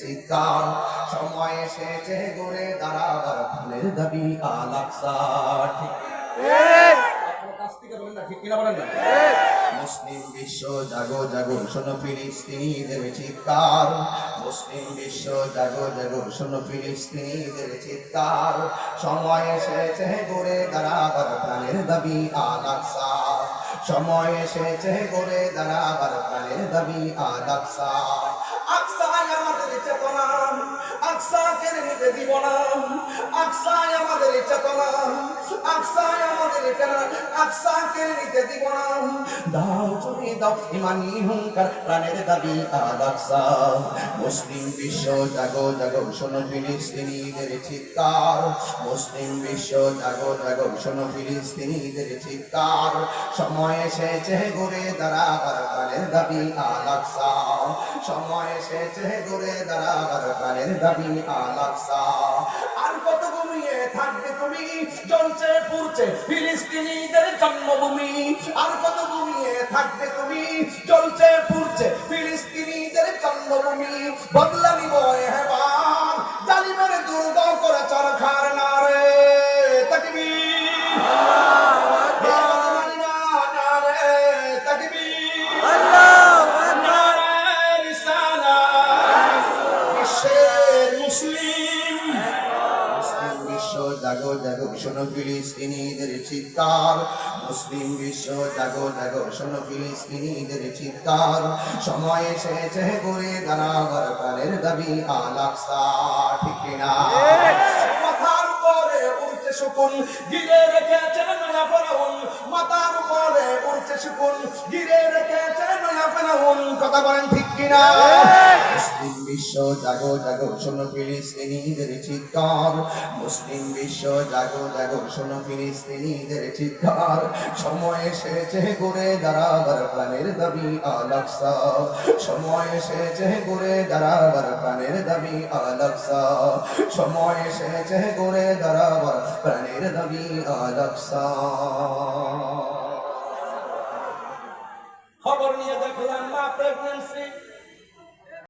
চিৎকার সময় এসেছে গড়ে দাঁড়াবার ভালের দাবি আল ঠিক। আপনারা কাছ থেকে বলেন না ঠিক কিনা বলেন না? মুসলিম বিশ্ব জাগো জাগো শোনো ফিলিস্তিনিদের চিৎকার। মুসলিম বিশ্ব জাগো জাগো শোনো ফিলিস্তিনিদের চিৎকার। সময় এসেছে গড়ে দাঁড়াবার প্রাণের দাবি আল আকসা সময় এসেছে গড়ে দাঁড়াবার প্রাণের দাবি আল আকসা কেড়ে নিতে দিব না। আকসায় আমাদের চেতনা আকসা মুসলিম বিশ্ব জাগো জাগো, শোনো ফিলিস্তিনিদের চিৎকার। মুসলিম বিশ্ব জাগো জাগো, শোনো ফিলিস্তিনিদের চিৎকার। সময় এসেছে ঘুরে দাঁড়াবার প্রাণের দাবি আল আকসা। সময় এসেছে ঘুরে দাঁড়াবার প্রাণের দাবি আল আকসা। আর কত ঘুমিয়ে থাকবে তুমি চলছে পুরছে ফিলিস্তিনিদের জন্মভূমি। আর কত ঘুমিয়ে থাকবে তুমি? চলছে পুরছে ফিলিস্তিনিদের জন্মভূমি। বদলা নিব এবার জাগো জাগো, শোনো ফিলিস্তিনিদের চিৎকার। মুসলিম বিশ্ব, জাগো জাগো, শোনো ফিলিস্তিনিদের চিৎকার। সময় এসেছে ঘুরে দাঁড়াবার প্রাণের দাবি আল আকসা ঠিক কিনা? মাথার উপরে উঠছে শুকুন গিরে রেখেছে নয়া ফেরাউন। মাথার উপরে উঠছে শুকুন গিরে রেখেছে নয়া ফেরাউন। কথা বলেন ঠিক কিনা? বিশ্ব জাগো জাগো, শোনো ফিলিস্তিনিদের চিৎকার। মুসলিম বিশ্ব জাগো জাগো, শোনো ফিলিস্তিনিদের চিৎকার। সময় এসেছে ঘুরে দাঁড়াবার প্রাণের দাবি আলাক্সা সময় এসেছে ঘুরে দাঁড়াবার প্রাণের দাবি আলাক্সা সময় এসেছে ঘুরে দাঁড়াবার প্রাণের দাবি আলাক্সা খবর নিয়ে দেখলাম, মা প্রেগনেন্সি